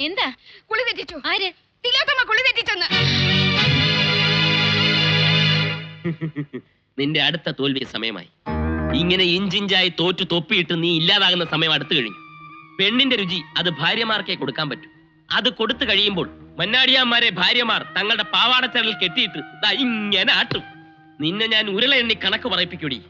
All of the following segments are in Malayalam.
എന്താ? കുളി തെറ്റിച്ചു. ആര്? തിലോത്തമ്മ കുളി തെറ്റിച്ചെന്ന്. നിന്റെ അടുത്ത തോൽവി സമയമായി. ഇങ്ങനെ ഇഞ്ചിഞ്ചായി തോറ്റു തൊപ്പിയിട്ട് നീ ഇല്ലാതാകുന്ന സമയം അടുത്തു കഴിഞ്ഞു. പെണ്ണിന്റെ രുചി അത് ഭാര്യമാർക്കേ കൊടുക്കാൻ പറ്റൂ. അത് കൊടുത്തു കഴിയുമ്പോൾ മന്നാടിയാന്മാരെ ഭാര്യമാർ തങ്ങളുടെ പാവാടച്ചരൽ കെട്ടിയിട്ട് ദാ ഇങ്ങനെ ആട്ടും. നിന്നെ ഞാൻ ഉരുള എണ്ണി കണക്ക് പറയിപ്പിക്കൂടി.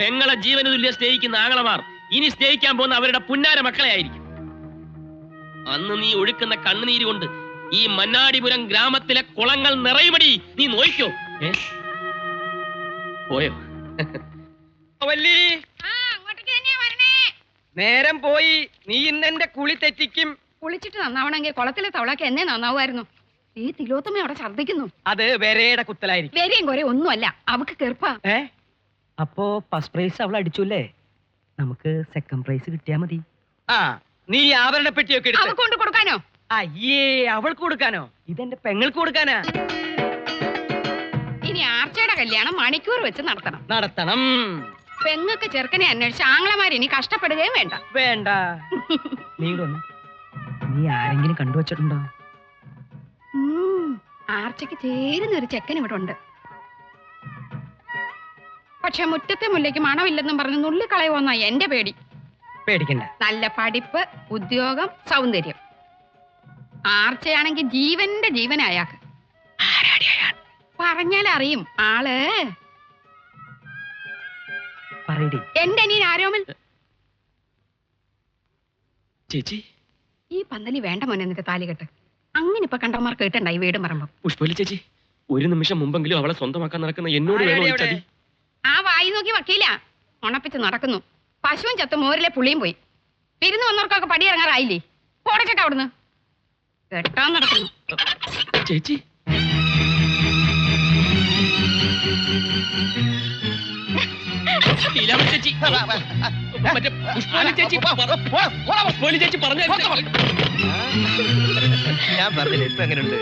പെങ്ങളെ ജീവന തുല്യ സ്നേഹിക്കുന്ന ആങ്ങളമാർ ഇനി സ്നേഹിക്കാൻ പോകുന്ന അവരുടെ പുന്നാര മക്കളെ ആയിരിക്കും. അന്ന് നീ ഒഴുക്കുന്ന കണ്ണുനീര് കൊണ്ട് ഈ മന്നാടിപുരം ഗ്രാമത്തിലെ കുളങ്ങൾ നിറയുമടി. നീ നോയിക്കോ? പോയോ? വല്ലി നേരം പോയി. നീ ഇന്നെന്റെ കുളി തെറ്റിക്കും. കുളിച്ചിട്ട് നന്നാവണമെങ്കിൽ കുളത്തിലെ തവളക്ക് എന്നെ നന്നാവുമായിരുന്നു. ഈ തിലോത്തമ്മ അവിടെ ഛർദ്ദിക്കുന്നു. അത് വരയുടെ കുത്തലായിരിക്കും. വേരെയും കുറെ ഒന്നുമല്ല അവക്ക് കെറുപ്പാ ഏ? അപ്പോ ഫസ്റ്റ് പ്രൈസ് അവൾ അടിച്ചുല്ലേ? നമുക്ക് സെക്കൻഡ് പ്രൈസ് കിട്ടിയാ മതി. ആ നീ ഈ ആഭരണ പെട്ടിയൊക്കെ എടുത്ത് കൊണ്ട് കൊടുക്കാനോ? അയ്യേ അവൾക്ക് കൊടുക്കാനോ? ഇതെന്റെ പെങ്ങൾക്ക് കൊടുക്കാനാ. ഇനി ആർച്ചയുടെ കല്യാണം മണിക്കൂർ വെച്ച് നടത്തണം. നടത്തണം. പെങ്ങൾക്ക് ചെറുക്കനെ അന്വേഷിച്ച് ആങ്ങളമാർ ഇനി കഷ്ടപ്പെടുകയും വേണ്ട. വേണ്ട. നീ നീ ആരെങ്കിലും കണ്ടുവച്ചിട്ടുണ്ടോ? ആർച്ചയ്ക്ക് ചേരുന്ന ഒരു ചെക്കൻ ഇവിടെ ഉണ്ട് പക്ഷെ മുറ്റത്തെ മുല്ലയ്ക്ക് മണമില്ലെന്നും പറഞ്ഞ് നുള്ളിക്കളയുമെന്നാ എന്റെ പേടി. പേടിക്കണ്ട. നല്ല പഠിപ്പ് ഉദ്യോഗം സൗന്ദര്യം. ആർച്ചയാണെങ്കിൽ ജീവന്റെ ജീവനായാക്ക് പറഞ്ഞാൽ അറിയും. ആൾ. എന്റെ അനിയൻ ആരോമൽ? ചേച്ചി. ഈ പന്തലി വേണ്ട മോനെ നിന്റെ താലികെട്ട്. അങ്ങനെ ഇപ്പൊ കണ്ടമാർക്ക് കിട്ടണ്ടായി വീട് പറമ്പും പുഷ്പലി ചേച്ചി ഒരു നിമിഷം മുമ്പെങ്കിലും അവളെ സ്വന്തമാക്കാൻ നടക്കുന്ന എന്നോട്? ആ വായി നോക്കി വക്കീല. ഉണപ്പിച്ച് നടക്കുന്നു. പശുവും ചത്ത് മോരിലെ പുളിയും പോയി. വിരുന്ന് വന്നവർക്കൊക്കെ പടിയിറങ്ങാറായില്ലേ? പോടച്ചേട്ടാ അവിടുന്ന്. കെട്ടാൻ നടക്കുന്നു. ചേച്ചി. ചേച്ചി. മറ്റേ പുഷ്പലി ചേച്ചി. പറ- പുഷ്പലി ചേച്ചി പറഞ്ഞ ഞാൻ പറഞ്ഞില്ല ഇപ്പൊ എങ്ങനെയുണ്ട്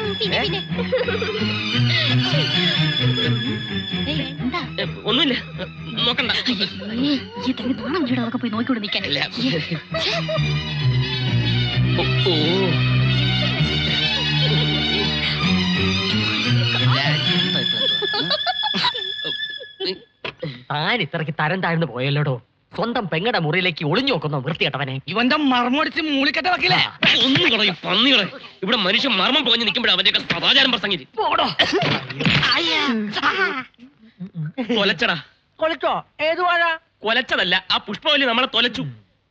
ഏയ്, ഈ വീട് അതൊക്കെ പോയി നോക്കിക്കൊണ്ട് നിൽക്കാൻ. ഇല്ല. ഓ, ഓ. താൻ ഇത്രയ്ക്ക് തരം താഴ്ന്നു പോയല്ലോടോ? സ്വന്തം പെങ്ങടെ മുറിയിലേക്ക് ഒളിഞ്ഞു നോക്കുന്നു വൃത്തികെട്ടവനെ. ഇവന്റെ മർമ്മടിച്ച് മൂളിക്കട്ട വക്കില്ലേ ഒന്ന് കളയും പന്നികളെ ഇവിടെ മനുഷ്യൻ മർമ്മം പോഞ്ഞ് നിൽക്കുമ്പോഴാണ് അവന്റെ സദാചാരം പ്രസംഗിച്ച്. കൊലച്ചടാ. കൊളിച്ചോ ഏത് വാഴ? കൊലച്ചതല്ല. ആ പുഷ്പവല്ലി നമ്മളെ തൊലച്ചു.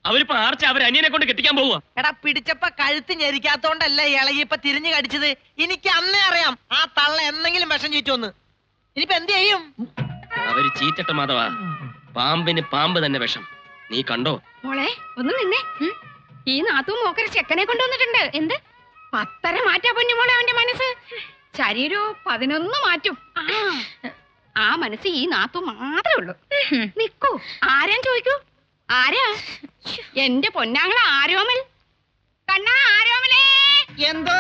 അവരിപ്പോ ആർച്ച അവർ അനിയനെ കൊണ്ട് കെട്ടിക്കാൻ പോവുക? എടാ പിടിച്ചപ്പ കഴുത്ത് ഞെരിക്കാത്തോണ്ടല്ല ഇളകിയപ്പോ തിരിഞ്ഞു കടിച്ചത്. എനിക്ക് അന്നേ അറിയാം ആ തള്ള എന്തെങ്കിലും വിഷം ചീറ്റുമെന്ന്. ഇനിയിപ്പോ എന്ത് ചെയ്യും? അവർ ചീറ്റട്ട മാധവ. പാമ്പിന് പാമ്പ് തന്നെ വിഷം. നീ കണ്ടോ? മോളെ ഒന്ന് നിന്നെ. ഉം. ഈ നാത്തും മോക്കര ചെക്കനെ കൊണ്ടുവന്നിട്ടുണ്ട്. എന്ത്? പത്തര മാറ്റാ പൊന്നു മോളെ അവന്റെ മനസ്സ്. ശരീരോ പതിനൊന്ന് മാറ്റും. ആ. ആ മനസ്സ് ഈ നാത്തു മാത്രമേ ഉള്ളൂ. നിക്കൂ? ആരാൻ ചോദിക്കൂ? ആരാ? എന്റെ പൊന്നാങ്ങള ആരോമൽ. കണ്ണാ ആരോമലേ. എന്തോ?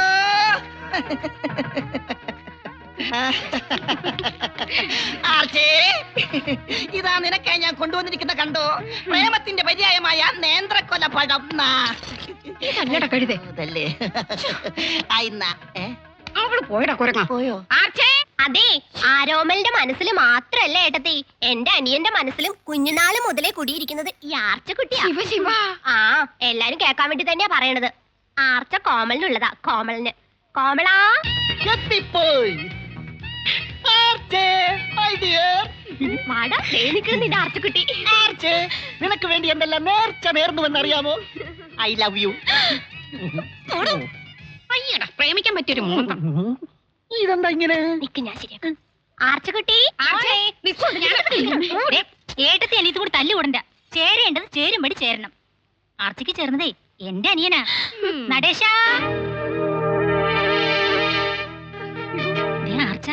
ഇതാ നിനക്കായി ഞാൻ കൊണ്ടുവന്നിരിക്കുന്ന കണ്ടോ? പ്രേമത്തിന്റെ പര്യായമായ നേന്ത്രക്കൊല പഴം കഴുതേ. ഏ? അവൾ പോയടാ കുരങ്ങ. പോയോ? ആർച്ചേ? അതെ ആരോമലിന്റെ മനസ്സിൽ മാത്രല്ല ഏട്ടത്തി. എന്റെ അനിയന്റെ മനസ്സിലും കുഞ്ഞുനാൾ മുതലേ കുടിയിരിക്കുന്നത് ഈ ആർച്ചക്കുട്ടിയാ. ആ എല്ലാരും കേൾക്കാൻ വേണ്ടി തന്നെയാ പറയണത്. ആർച്ച കോമലിനുള്ളതാ കോമലിന് കോമളാ? എത്തിപ്പോയി നിനക്ക് വേണ്ടി എന്തെല്ലാം നേർച്ച നേർന്നു അറിയാമോ ഐ ലവ് യു. അയ്യടാ പ്രേമിക്കാൻ പറ്റിയൊരു മൂന്തം ഇതെന്താ ഇങ്ങനെ? നിക്ക് ഞാൻ ശരിയാക്കാം. ആർച്ചക്കുട്ടി ഏട്ടത്തി അനിയത്ത് കൂടി തല്ലുകൂടണ്ട ചേരേണ്ടത് ചേരുംപടി ചേരണം. ആർച്ചയ്ക്ക് ചേർന്നതേ എന്റെ അനിയനാ. നടേശ. ദേ ആർച്ച.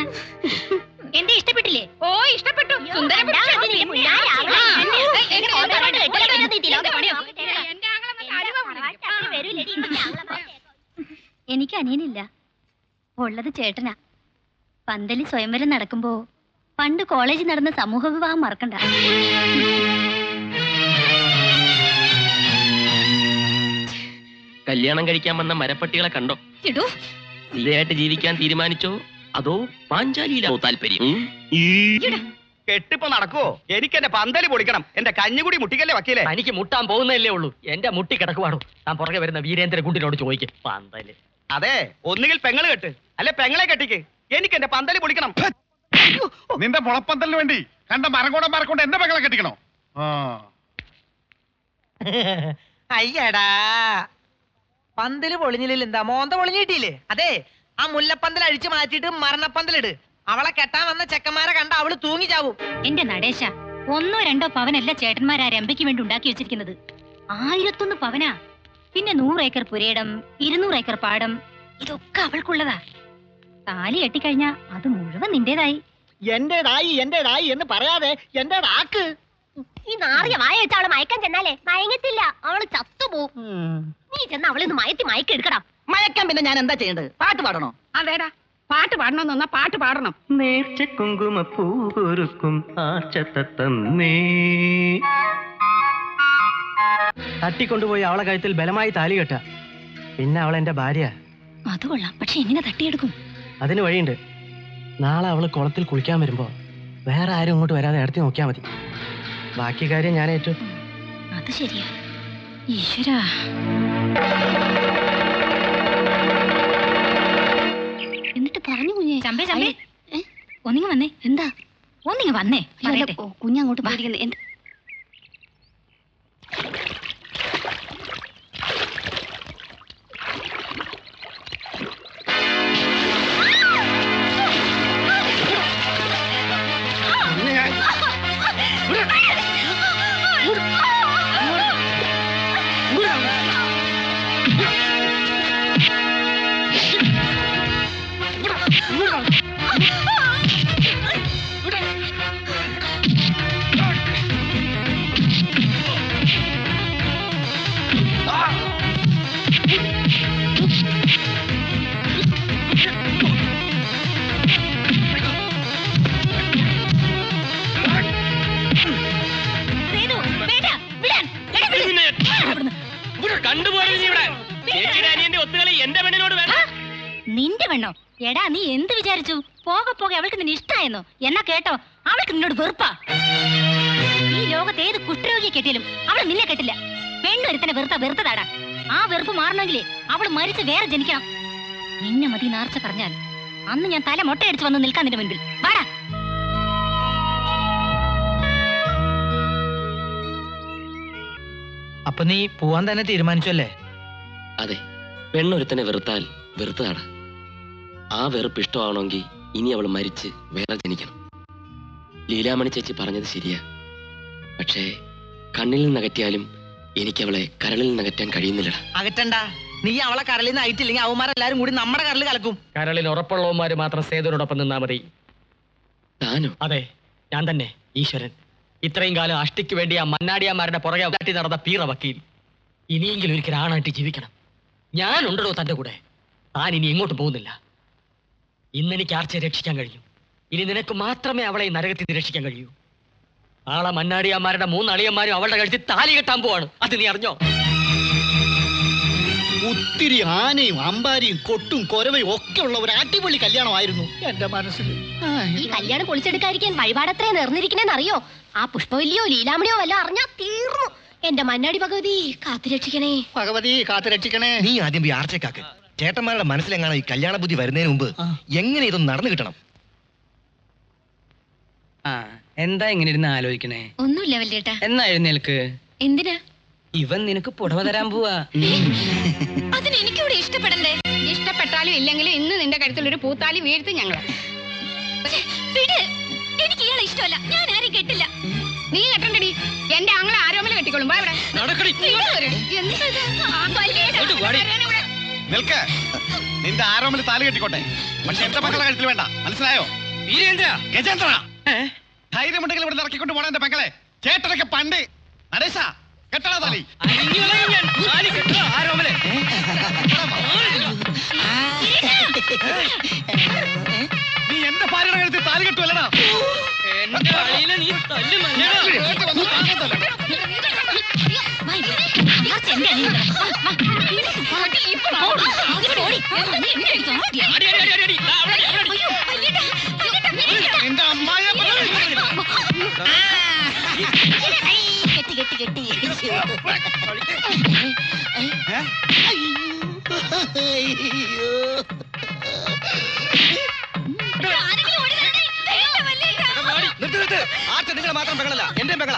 എന്തേ ഇഷ്ടപ്പെട്ടില്ലേ? ഓ ഇഷ്ടപ്പെട്ടു. എനിക്ക് അനിയനില്ല. ഉള്ളത് ചേട്ടനാ. പന്തലി സ്വയംവരം നടക്കുമ്പോ പണ്ട് കോളേജിൽ നടന്ന സമൂഹ വിവാഹം മറക്കണ്ട. കല്യാണം കഴിക്കാൻ വന്ന മരപ്പട്ടികളെ കണ്ടോ? ഇടൂ ഇതായിട്ട് ജീവിക്കാൻ തീരുമാനിച്ചോ? അതോ പാഞ്ചാലിയിലാവോ താല്പര്യം. ഉം? കെട്ടിപ്പോ നടക്കുവോ? എനിക്ക് എന്റെ പന്തലി പൊളിക്കണം. എന്റെ കഞ്ഞുകൂടി മുട്ടിക്കല്ലേ വക്കീലേ? എനിക്ക് മുട്ടാൻ പോകുന്നതല്ലേ ഉള്ളൂ. എന്റെ മുട്ടി കിടക്കുവാണോ? ഞാൻ പുറകെ വരുന്ന വീരേന്ദ്ര കുണ്ടിനോട് ചോദിക്കും. പന്തൽ. അതെ ഒന്നുകിൽ പെങ്ങൾ കെട്ട് അല്ലെ പെങ്ങളെ കെട്ടിക്ക്. എനിക്ക് എന്റെ പന്തലി പൊളിക്കണം. നിന്റെ മുളപ്പന്തലിന് വേണ്ടി കണ്ട മരംകൂടെ മരക്കൊണ്ട് എന്റെ പെങ്ങളെ കെട്ടിക്കണോ? ആ. അയ്യടാ. പന്തൽ പൊളിഞ്ഞില്ല എന്താ? മോന്ത പൊളിഞ്ഞിട്ടില്ലേ? അതെ ആ മുല്ലപ്പന്തൽ അഴിച്ചു മാറ്റിട്ട് മരണപ്പന്തലിട് അവളെ കെട്ടാൻ വന്ന ചെക്കന്മാരെ കണ്ട അവൾ തൂങ്ങി ചാവും. എന്റെ നടേശ ഒന്നോ രണ്ടോ പവനല്ല ചേട്ടന്മാരാ രംഭയ്ക്ക് വേണ്ടി ഉണ്ടാക്കി വെച്ചിരിക്കുന്നത്. ആയിരത്തൊന്ന് പവനാ. പിന്നെ നൂറ് ഏക്കർ പുരയിടം ഇരുന്നൂറ് ഏക്കർ പാടം ഇതൊക്കെ അവൾക്കുള്ളതാ. താലി കെട്ടിക്കഴിഞ്ഞാ അത് മുഴുവൻ നിന്റേതായി. എന്റേതായി എന്റേതായി എന്ന് പറയാതെ എന്റെ ആക്ക്. ഈ നാറിയ വായ വെച്ച അവൾ മയക്കാൻ ചെന്നാലേ മയങ്ങത്തില്ല. അവൾ ചത്തുപോകും നീ ചെന്ന അവളെ ഒന്ന് മയത്തി മയക്കെടുക്കടാ മയക്കാൻ പിന്നെ ഞാൻ എന്താ ചെയ്യേണ്ടത്? പാട്ട് പാടണോ? അതേടാ പാട്ട് പാടണമെന്ന് പാട്ട് പാടണം. നേർച്ച കുങ്കുമ പൂകൊരുക്കും ആശത്തത്തന്നേ തട്ടിക്കൊണ്ടുപോയി അവളെ കഴുത്തിൽ ബലമായി താലി കെട്ട പിന്നെ അവൾ എന്റെ ഭാര്യ. അത് കൊള്ളാം. പക്ഷെ എങ്ങനെ തട്ടിയെടുക്കും? അതിന് വഴിയുണ്ട്. നാളെ അവൾ കുളത്തിൽ കുളിക്കാൻ വരുമ്പോ വേറെ ആരും ഇങ്ങോട്ട് വരാതെ ഇടത്തി നോക്കിയാൽ മതി. ബാക്കി കാര്യം ഞാൻ ഏറ്റു അത് ശരിയാ. ഈശ്വരാ. എന്നിട്ട് പറഞ്ഞു കുഞ്ഞേ. ചമ്പേ ചമ്പേ. ഒന്നിങ്ങ വന്നേ. എന്താ? ഒന്നിങ്ങ വന്നേ. കുഞ്ഞങ്ങോട്ട് പോയിരിക്കുന്നത് പോകെ പോകെ അവൾക്ക് നിന്നെ ഇഷ്ടായെന്നോ? എന്നാ കേട്ടോ? അവൾക്ക് നിന്നോട് വെറുപ്പാ. ഈ ലോകത്ത് ഏത് കുഷ്ഠരോഗിയെ കെട്ടിയാലും അവൾ നിന്നെ കെട്ടില്ല. പെണ്ണൊരുത്തനെ വെറുത്ത വെറുത്തതാടാ. ആ വെറുപ്പ് മാറണമെങ്കിലേ അവൾ മരിച്ച് വേറെ ജനിക്കണം. നിന്നെ മതി നേർച്ച പറഞ്ഞാൽ. അന്ന് ഞാൻ തല മൊട്ടയടിച്ച് വന്ന് നിൽക്കാൻ നിന്റെ മുൻപിൽ. വാടാ. അപ്പൊ നീ പോവാൻ തന്നെ തീരുമാനിച്ചല്ലേ? അതെ. പെണ്ണൊരുത്തനെ വെറുത്താൽ വെറുത്തതാണ് ആ വെറുപ്പ് ഇഷ്ടമാണെങ്കിൽ ഇനി അവൾ മരിച്ച് വേറെ ജനിക്കണം. ലീലാമണി ചേച്ചി പറഞ്ഞത് ശരിയാ. പക്ഷേ കണ്ണിൽ നിന്നകറ്റിയാലും എനിക്ക് അവളെ കരളിൽ നിന്നകറ്റാൻ കഴിയുന്നില്ലടാ. അകറ്റണ്ട. നീ അവളെ കരളിൽ നിന്ന് അയറ്റില്ലെങ്കിൽ അവന്മാരെല്ലാരും കൂടി നമ്മുടെ കരളിൽ കലക്കും. കരളിൽ ഉറപ്പുള്ളവന്മാര് മാത്രം സേതുവിനോടൊപ്പം നിന്നാ മതി. താനോ? അതെ ഞാൻ തന്നെ ഈശ്വരൻ. ഇത്രയും കാലം അഷ്ടിക്ക് വേണ്ടി ആ മന്നാടിയാമാരുടെ പുറകെ ഉണ്ടാട്ടി നടന്ന പീറ വക്കീൽ. ഇനിയെങ്കിലും ഒരിക്കലും ആണായിട്ട് ജീവിക്കണം. ഞാൻ ഉണ്ടല്ലോ തന്റെ കൂടെ. താൻ ഇനി എങ്ങോട്ട് പോകുന്നില്ല. ഇന്നെനിക്ക് ആർച്ചയെ രക്ഷിക്കാൻ കഴിയും. ഇനി നിനക്ക് മാത്രമേ അവളെ ഈ നരകത്തിൽ നിന്ന് രക്ഷിക്കാൻ കഴിയൂ. ആളെ മന്നാടിയന്മാരുടെ മൂന്ന് അളിയന്മാരും അവളുടെ കഴുത്തിൽ താലി കെട്ടാൻ പോവാണ്. അത് നീ അറിഞ്ഞോ? ഒത്തിരി ആനയും അമ്പാരിയും കൊട്ടും കൊരവയും ഒക്കെ ഉള്ള ഒരു അടിപൊളി കല്യാണമായിരുന്നു എന്റെ മനസ്സിൽ. ഈ കല്യാണം പൊളിച്ചെടുക്കാതിരിക്കാൻ വഴിപാടത്രേ നേർന്നിരിക്കണേന്ന് അറിയോ ആ പുഷ്പവല്ലിയോ ലീലാമണിയോ വല്ല അറിഞ്ഞാ തീർന്നു. എന്റെ മന്നാടി ഭഗവതി കാത്തുരക്ഷിക്കണേ. ഭഗവതി കാത്തുരക്ഷിക്കണേ. നീ ആദ്യം ആർച്ചക്കാക്ക് ചേട്ടന്മാരുടെ മനസ്സിലെങ്ങാണ് ഈ കല്യാണ ബുദ്ധി വരുന്നതിന് മുമ്പ് എങ്ങനെ ഇതൊന്ന് നടന്നു കിട്ടണം? ആ എന്താ ഇങ്ങനെ ഇരുന്ന് ആലോചിക്കണേ? ഒന്നുമില്ല വല്യേട്ടാ. എന്നാ എഴുന്നേൽക്ക്? എന്തിനാ? ഇവൻ നിനക്ക് പുടവ തരാൻ പോവാ. അതിന് എനിക്കിവിടെ ഇഷ്ടപ്പെടണ്ടേ? ഇഷ്ടപ്പെട്ടാലും ഇല്ലെങ്കിലും ഇന്ന് നിന്റെ കരുത്തിൽ ഒരു പൂത്താലി വീഴ്ത്തും ഞങ്ങൾ. വിട്. എനിക്ക് ഇയാളെ ഇഷ്ടമല്ല. ഞാൻ ആരും കെട്ടില്ല. നീ കെട്ടണ്ടടി. എന്റെ ആങ്ങളെ ആരോമല കെട്ടിക്കോളും. വാ ഇവിടെ. എന്താ നിൽക്ക്. നിന്റെ ആരോമിൽ താലി കെട്ടിക്കോട്ടെ. പക്ഷെ എന്റെ മക്കളെ കഴുത്തിൽ വേണ്ട. മനസ്സിലായോ? വീരേന്ദ്ര. ഗജേന്ദ്ര. ധൈര്യമുണ്ടെങ്കിൽ ഇവിടെ ഇറക്കിക്കൊണ്ട് പോണ എന്റെ മക്കളെ. ചേട്ടനൊക്കെ പണ്ട്. നടേശ കെട്ടണ താലി. ആരോമലെ. നീ എന്റെ ഭാര്യയുടെ കഴുത്തിൽ താലി കെട്ടുവല്ലടാ. എന്റെ നീ തല്ലു കെട്ടി കെട്ടി കെട്ടി നിങ്ങൾ മാത്രം പെങ്ങളല്ല എന്റെ പെങ്ങള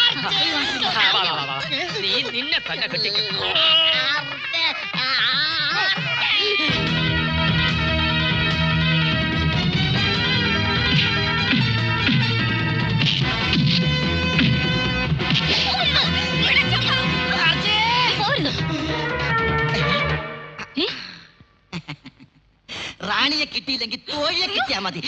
വാ, വാ, വാ. നീ നിന്നെ തന്നെ കെട്ടിക്കും റാണിയെ കിട്ടിയില്ലെങ്കിൽ തോഴിയെ കിട്ടിയാ മതി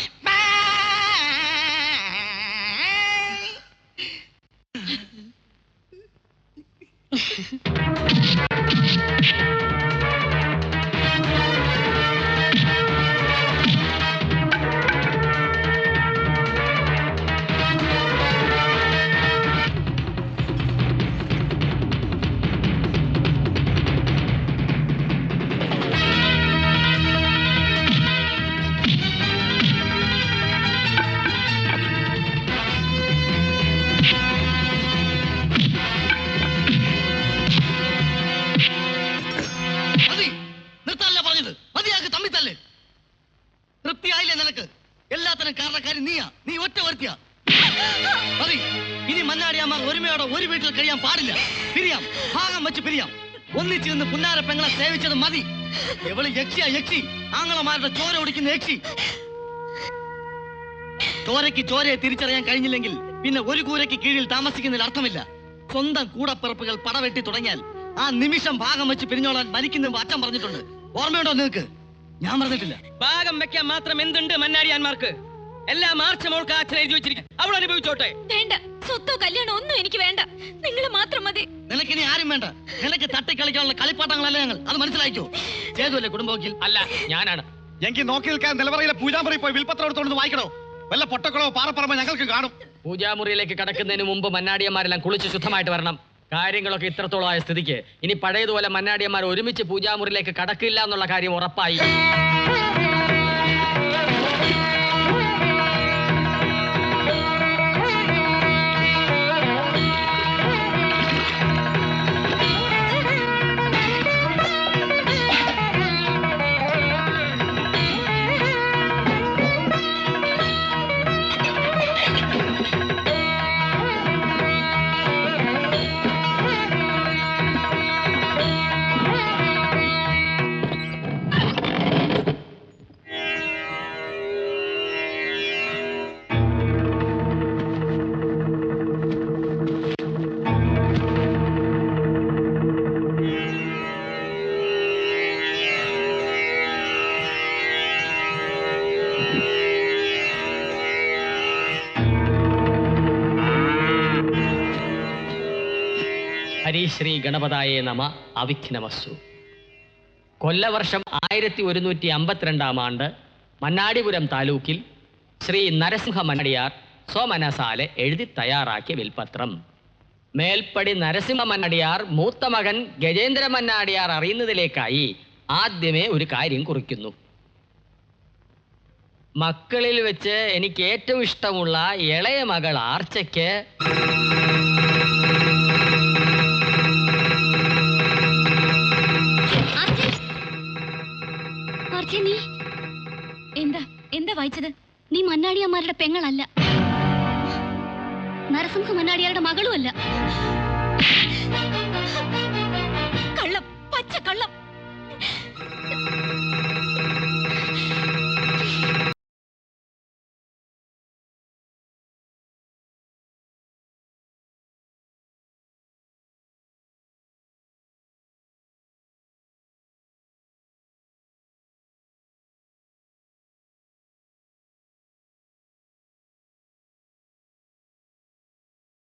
പെങ്ങളെ സേവിച്ചത് മതി. എവൾ യക്ഷിയാ യക്ഷി. ആങ്ങളമാരുടെ ചോര ഒടിക്കുന്ന യക്ഷി. ചോരയ്ക്ക് ചോരയെ തിരിച്ചറിയാൻ കഴിഞ്ഞില്ലെങ്കിൽ പിന്നെ ഒരു കൂരയ്ക്ക് കീഴിൽ താമസിക്കുന്നതിൽ അർത്ഥമില്ല. സ്വന്തം കൂടപ്പിറപ്പുകൾ പടവെട്ടി തുടങ്ങിയാൽ ആ നിമിഷം ഭാഗം വെച്ച് പിരിഞ്ഞോളാൻ മരിക്കുന്ന അച്ഛൻ പറഞ്ഞിട്ടുണ്ട്. ഓർമ്മയുണ്ടോ നിങ്ങൾക്ക്? ഞാൻ പറഞ്ഞിട്ടില്ല. ഭാഗം വെക്കാൻ മാത്രം എന്തുണ്ട് മന്നാടിയാന്മാർക്ക്? എല്ലാം മാർച്ച് മോൾക്ക് അച്ഛൻ എഴുതി വെച്ചിരിക്കും. അവൾ അനുഭവിച്ചോട്ടെ. വേണ്ട. സ്വത്തോ കല്യാണം ഒന്നും എനിക്ക് വേണ്ട. നിങ്ങൾ മാത്രം മതി. നിനക്ക് ഇനി ആരും വേണ്ട. നിനക്ക് തട്ടിക്കളിക്കാനുള്ള കളിപ്പാട്ടങ്ങളല്ല ഞങ്ങൾ? അത് മനസ്സിലായിക്കോ? ചേതുവല്ലേ കുടുംബവക്കീൽ? അല്ല ഞാനാണ്. എനിക്ക് നോക്കി നിൽക്കാൻ നിലവറയിലെ പൂജാമുറി പോയി വിൽപത്രം എടുത്തോണ്ട് വായിക്കണോ? വല്ല പൊട്ടക്കളോ പാറപ്പറമ്പോ ഞങ്ങൾക്ക് കാണും. പൂജാമുറിയിലേക്ക് കടക്കുന്നതിന് മുമ്പ് മന്നാടിയന്മാരെല്ലാം കുളിച്ച് ശുദ്ധമായിട്ട് വരണം. കാര്യങ്ങളൊക്കെ ഇത്രത്തോളം ആയ സ്ഥിതിക്ക് ഇനി പഴയതുപോലെ മന്നാടിയന്മാർ ഒരുമിച്ച് പൂജാമുറിയിലേക്ക് കടക്കില്ല എന്നുള്ള കാര്യം ഉറപ്പായി. ഹരിശ്രീ ഗണപതായേ നമ അവിഘ്നമസ്തു കൊല്ലവർഷം ആയിരത്തി ഒരുന്നൂറ്റി അമ്പത്തിരണ്ടാം ആണ്ട് മന്നാടിപുരം താലൂക്കിൽ ശ്രീ നരസിംഹ മന്നടിയാർ സ്വമനസാലെ എഴുതി തയ്യാറാക്കിയ വിൽപത്രം. മേൽപ്പടി നരസിംഹ മന്നടിയാർ മൂത്ത മകൻ ഗജേന്ദ്ര മന്നാടിയാർ അറിയുന്നതിലേക്കായി ആദ്യമേ ഒരു കാര്യം കുറിക്കുന്നു. മക്കളിൽ വെച്ച് എനിക്ക് ഏറ്റവും ഇഷ്ടമുള്ള ഇളയ മകൾ ആർച്ചയ്ക്ക് എന്താ വായിച്ചത്? നീ മന്നാടിയന്മാരുടെ പെങ്ങളല്ല. നരസിംഹ മന്നാടിയാരുടെ മകളുമല്ല.